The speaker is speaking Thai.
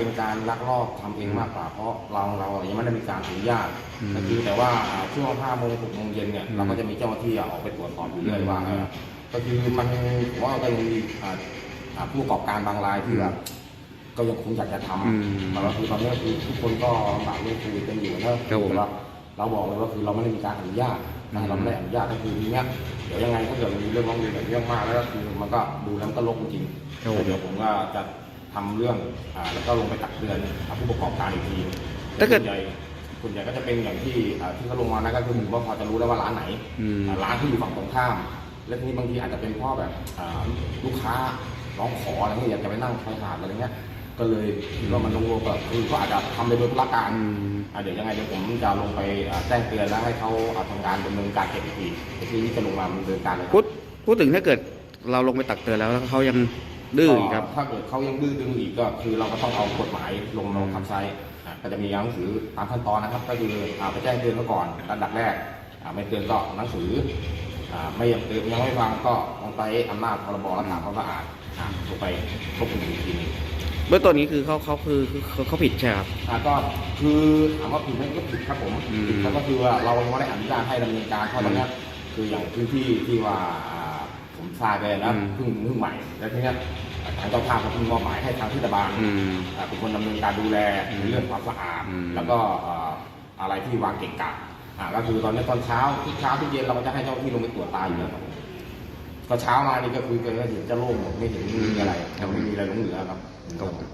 เป็นการลักลอบทำเองมากกว่าเพราะเราเรายังไม่ได้มีการอนุญาตอืมก็คือแต่ว่าอ่าช่วงห้าโมงหกโมงเย็นเนี่ยอืมเราก็จะมีเจ้าหน้าที่ออกไปตรวจสอบอยู่เรื่อยอืมว่าเออก็คือมันผมว่าก็ยังมีอ่าอ่าผู้ประกอบการบางรายที่แบบก็ยังคงอยากจะทอืมำแต่ว่าคือตอนนี้คือทุกคนก็ลำบากเรื่องโควิดกันอยู่นะครับผมแต่ว่าเราบอกเลยว่าคือเราไม่ได้มีการอนุญาตนะอืมเราไม่ได้อนุญาตก็คือทีเนี้ยเดี๋ยวยังไงถ้าเกิดมันมีเรื่องร้องเรียนแบบเรื่องมากแล้วก็คือมันก็ดูแล้วมันก็ลกจริงๆครับผมเดี๋ยวผมก็จะ ทำเรื่องอ่าแล้วก็ลงไปตักเตือนผู้ประกอบการอีกทีถ้าเกิด ส่วนใหญ่ส่วนใหญ่ก็จะเป็นอย่างที่อ่าที่เขาลงมานะก็คือผมว่าพอจะรู้แล้วว่าร้านไหนอืม อ่าร้านที่อยู่ฝั่งตรงข้าม และทีนี้บางทีอาจจะเป็นเพ่อแบบอ่าลูกค้าร้องขออะไรเงี้ยอยากจะไปนั่งชายหาดอะไรเงี้ย ก็เลยคิดว่ามันลงโลก็คือก็อาจจะทำไปโดยธุรการอืมอ่าเดี๋ยวยังไงเดี๋ยวผมจะลงไปอ่าแจ้งเตือนแล้วให้เขาอ่าทำการดำเนินการเก็บอีกทีเดี๋ยวทีนี้จะลงมาดำเนินการเลยครับ พูดพูดถึงถ้าเกิดเราลงไปตักเตือนแล้วแล้วเขายัง ดื้ออีกครับ ถ้าเกิดเขายังดื้อดึงอีกก็คือเราก็ต้องเอากฎหมายลงลงคำใช้อะก็จะมีหนังสือตามขั้นตอนนะครับ ก็คืออ่าไปแจ้งเตือนเขาก่อนระดับแรกอ่าไม่เตือนก็หนังสืออ่าไม่ยังเตือนยังไม่ฟังก็ลงไปอำนาจพรบรักษาความสะอาดอ่าลงไปควบคุมอีกทีหนึง เบื้องต้นนี้คือเขาเขาคือคือเขาเขาผิดใช่ไหมครับ อ่าก็คือถามว่าผิดไหมก็ผิดครับผมอืมผิดก็คือว่าเราไม่ได้อนุญาตให้ดำเนินการเพราะตอนเนี้ยคืออย่างพื้นที่ที่ว่าอ่า ผมทราบไปแล้วเพิ่งเพิ่งใหม่ แล้วทีเนี้ยทางเจ้าภาพเขาเพิ่งมอบหมายให้ทางเทศบาลอืมอ่าเป็นคนดำเนินการดูแลอืมในเรื่องความสะอาด อืม แล้วก็เอ่ออะไรที่วางเกะกะอ่าก็คือตอนนี้ตอนเช้าทุกเช้าทุกเย็นเราก็จะให้เจ้าหน้าที่ลงไปตรวจตาอยู่แล้วครับก็เช้ามานี่ก็คือก็เห็นจะโล่งหมดไม่เห็นมีอะไรยังไม่มีอะไรหลงเหลือครับครับผม